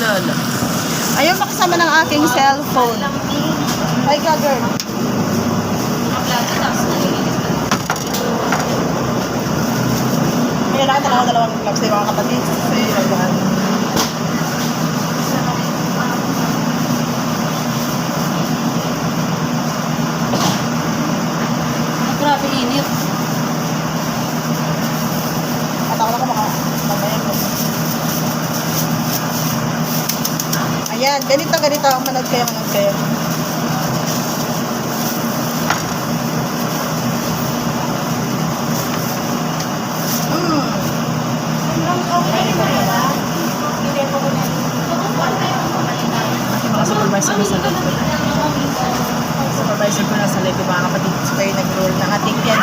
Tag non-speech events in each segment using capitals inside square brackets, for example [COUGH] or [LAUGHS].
lala. Ayaw makasama ng aking cellphone. Hi ka, girl. Na ako dalawang clubs sa mga kapatid. Sa ilagaan. Grabe init. At ako na ko maka mamayan ko. Ayan, ganito, ganito. Manood kayo, manood kayo. Supervisor ko sa likod. Supervisor ko na sa likod, mga kapatid. So tayo nag-roll ng ating yan.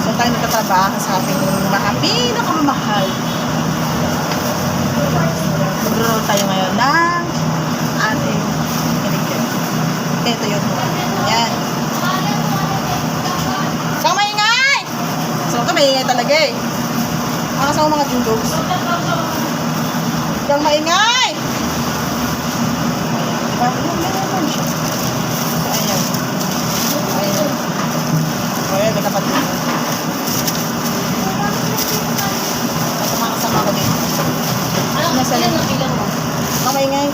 So tayo nagtatrabaho sa ating mga pinakamamahal. Mag-roll tayo ngayon ng ating kinikit. Ito yun. Yan. So maingay! So ito maingay talaga eh. Mga sa mga jungdogs. Kang maingay! Parang yun, meron naman siya. So ayan. Ayan. O yan, may kapatid. Ito mga kasama ko dito. Nasa ilan dyan.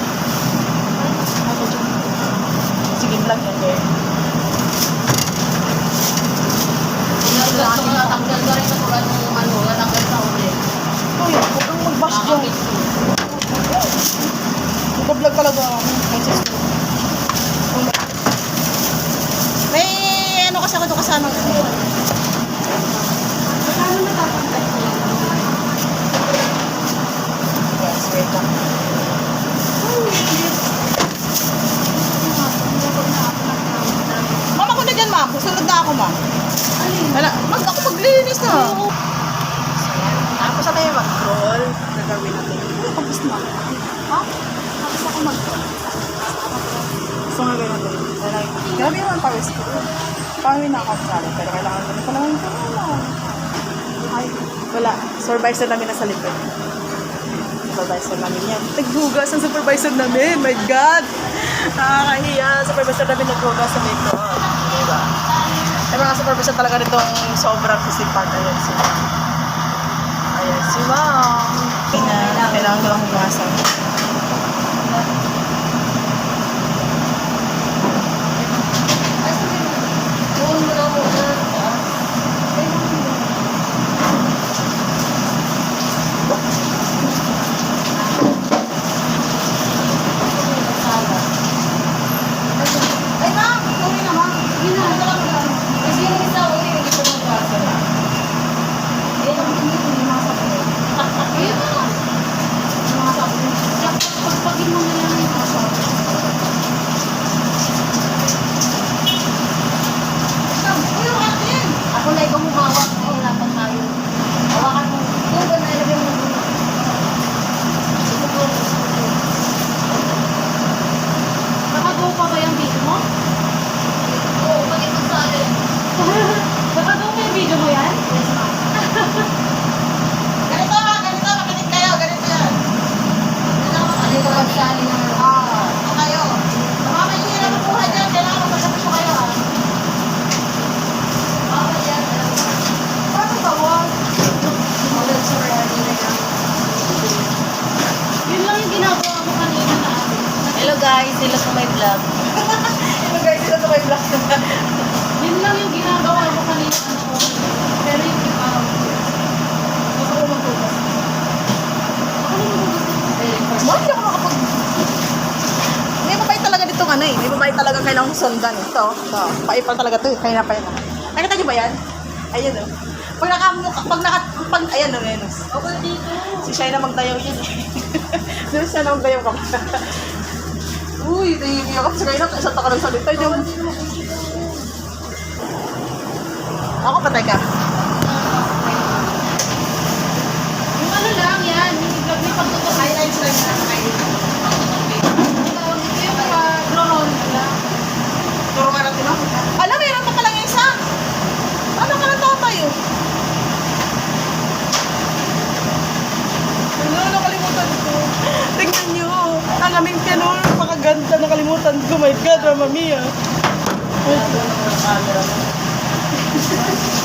Sige, vlog. Gusto ko natanggal ka rin sa ano, ano, natanggal sa uli. Uy, huwag kang mag-bash dyan. Nag-vlog pala ako? May ano kasi ako doon kasama. Paano natatanggal ko yan? Yes, wait lang. Mama ko na dyan, ma'am. Na ako, ma'am. Wala, mag ako maglinis na. Tapos na tayo mag-roll. Gagawin natin. Tapos na. Ha? Tapos ako mag-roll. So, nga gawin natin. Grabe naman pawis ko. Pawin na ako sa pero kailangan ko pa naman ito. Ay, wala. Supervisor namin nasa likod. Supervisor namin yan. Naghugas ang supervisor namin. My God! Nakakahiya. Supervisor namin naghugas sa likod. Diba? Yung mga supervisor talaga nitong sobrang sisipag. Ayan si Ma'am. Ayan si Ma'am. Kailangan ko lang hugasan. Doon mo na muna. Ay, ma'am! Sorry na, ma'am. Yun na. Kasi yung isa uli, hindi ko nagkasa na. Eh, ang hindi ko yung mga sabi. Ayun na. Yung mga sabi. Pagpagin mo na lang yung mga sabi. Uy, yung atin! Ako na ikaw humawak. Hirapan tayo. Hawakan mo. Ito, ba na ilagay mo. Ito po. Nakagaw pa ba yung video mo? Oo, bakit mo sa alin? Nakagaw pa yung video mo yan? Yes, ma'am. Ganito ha, ganito. Makinig kayo. Ganito yan. Ano ko magsali ng Ah, ito kayo. Baka may hirap ang buhay dyan. Kailangan magpasapos kayo ha. Bawal yan. Bakit bawal? Bawal sa reality na yan. Yun lang yung ginagawa mo kanina na atin. Hello guys, sila sa my vlog. Ito guys, sila sa may vlog. Yun lang yung ginagawa mo kanina na okay. Pero yung iba, Gusto ko magtugas. Very first. Bakit ako makapag... May babae talaga dito ano eh. May babae talaga kailangang sundan. Ito. Ito. Paipal talaga ito. eh. Kaya na pa yan. Nakita niyo ba yan? Ayun oh. Pag nakamukha, pag naka, pag, ayan o, ayan o. Ako dito. Si Shai na magdayaw yun eh. Doon siya na magdayaw ka. Uy, naiiyak ako sa kayo. Isa ka lang salita. Yung... Ako patay ka. Yung ano lang yan, yung vlog may pagtutok. Highlights lang ako. Alam, meron pa palang isa. Ano ka ng tatay oh? Ano, nakalimutan ko. kaming piano. Pakaganda. Nakalimutan ko. My God, Mama Mia.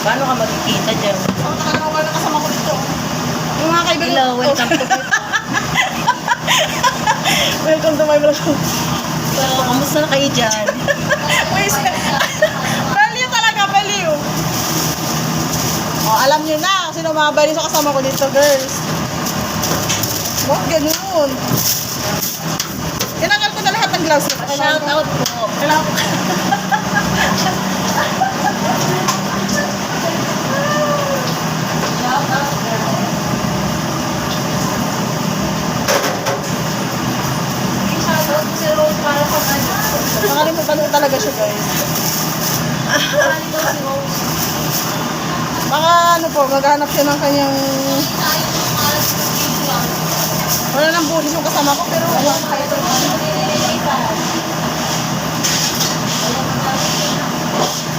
Paano ka makikita dyan? Ang nakakawala na kasama ko dito. Yung mga kaibigan Hello, welcome to my... [LAUGHS] welcome to my vlog. So, kamusta na kayo dyan? Wait, value [LAUGHS] talaga, value. Oh, alam niyo na, sino mga value sa kasama ko dito, girls. Bakit ganun? Tinanggal ko na lahat ng gloves. Shout out po. Ano. Nakalimutan ko talaga siya, guys. Baka ano po, maghanap siya ng kanyang... Lang. Wala nang buhis yung kasama ko, pero wala. Ito, ano nililita?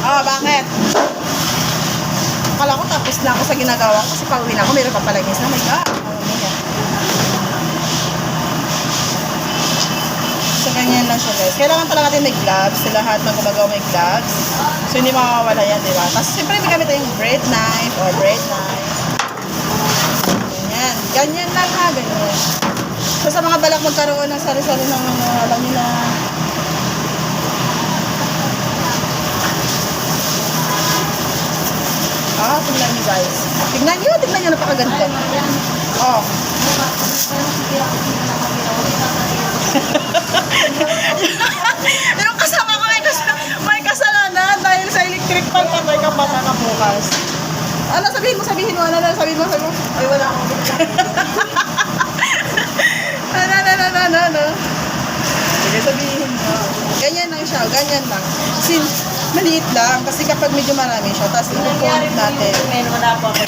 Ah, bakit? Akala ko tapos na ako sa ginagawa ko kasi pauwi na ako, meron pa palagis na. My God. So, ganyan lang siya guys. Kailangan talaga natin may gloves. Sa lahat ng gumagawa may gloves. So, hindi makakawala yan, di ba? Tapos, siyempre, may gamit tayong bread knife or bread knife. Ganyan. Ganyan lang ha, ganyan. So, sa mga balak magkaroon ng sari-sari ng mga, alam niyo Ah, tingnan niyo guys. Tingnan niyo, tingnan niyo, napakaganda. Oh. Yung kasama ko may, kas may kasalanan dahil sa electric fan patay ka pa na bukas. Ano sabihin mo, sabihin mo, ano na sabihin mo, sabihin mo. Ay, wala akong [LAUGHS] ano, ano, ano, ano, ano. Sige, sabihin mo. Ganyan lang siya, ganyan lang. Sin, maliit lang, kasi kapag medyo marami siya, tapos Nangyari po natin. yung men, wala po ako. [LAUGHS]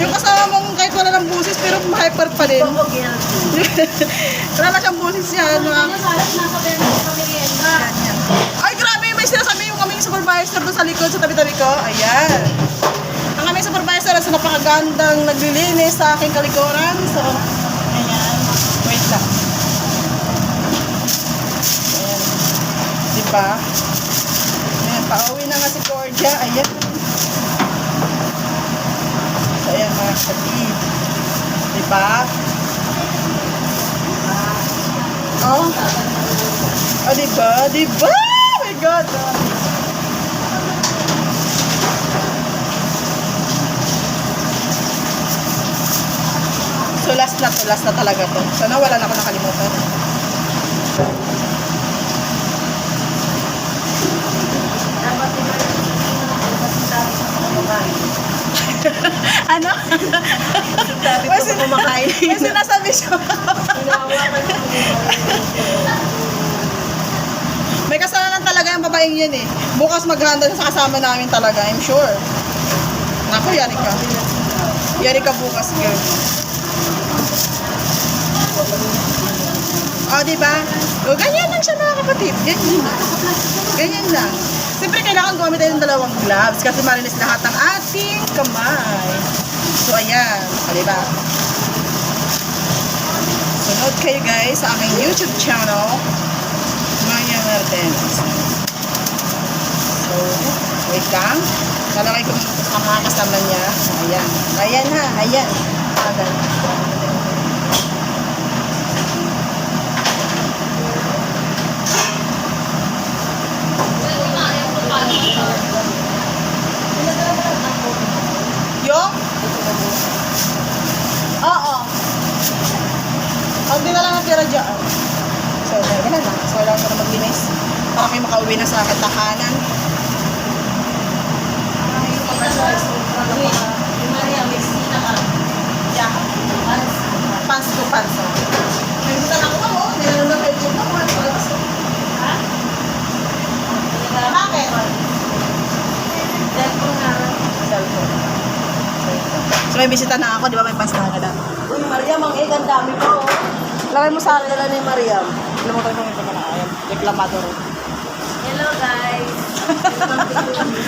yung kasama mong kahit wala ng busis, pero hyper pa din. Ako guilty. [LAUGHS] wala na siyang busis yan. Ano, perno sa merienda. Ay, grabe! May sinasabi yung aming supervisor doon sa likod, sa tabi-tabi ko. Ayan. Ang aming supervisor sa napakagandang naglilinis sa aking kalikuran. So, ayan. Wait lang. Ayan. Diba? Ayan, pauwi na nga si Cordia. Ayan. So, ayan mga kapatid. Diba? Oh. Oh, diba? Diba? Oh my God. So, last na to. Last na talaga to. Sana wala na ako nakalimutan. Dapat yung sabi ko sa kumakain. Ano? Sabi ko sa kumakain. May sinasabi siya. May kasalanan talaga yung babaeng yun eh. Bukas maghanda sa kasama namin talaga, I'm sure. Naku, yari ka. Yari ka bukas, girl. O, oh, di ba? O, ganyan lang siya mga kapatid. Ganyan lang. Ganyan lang. Siyempre, kailangan gumamit tayo ng dalawang gloves kasi marinis lahat ng ating kamay. So, ayan. O, di Sunod kayo guys sa aking YouTube channel. Maya Martens. So, wait lang. Lalakay ko muna sa mga kasama niya. Ayan. Ayan ha, ayan. Ayan. Yung? Oo. Di na lang natira dyan. So, meron na lang. So, wala ko na maglinis. Para kayo makauwi na sa akin tahanan. Yung Maria, may sina ka. Yeah. Pants pants. oh. May isa lang ako, oh. Meron na medyo na. Ba gusto? Ha? Bakit? Cellphone nga. Cellphone. So, may bisita na ako. Di ba may pants na agad? Uy, Mariam, ang egg, ang dami ko. Lagay mo sa akin. Dala ni Mariam. Alam mo tayo kung ito na ayam. Reklamado rin. Hello, guys. [LAUGHS]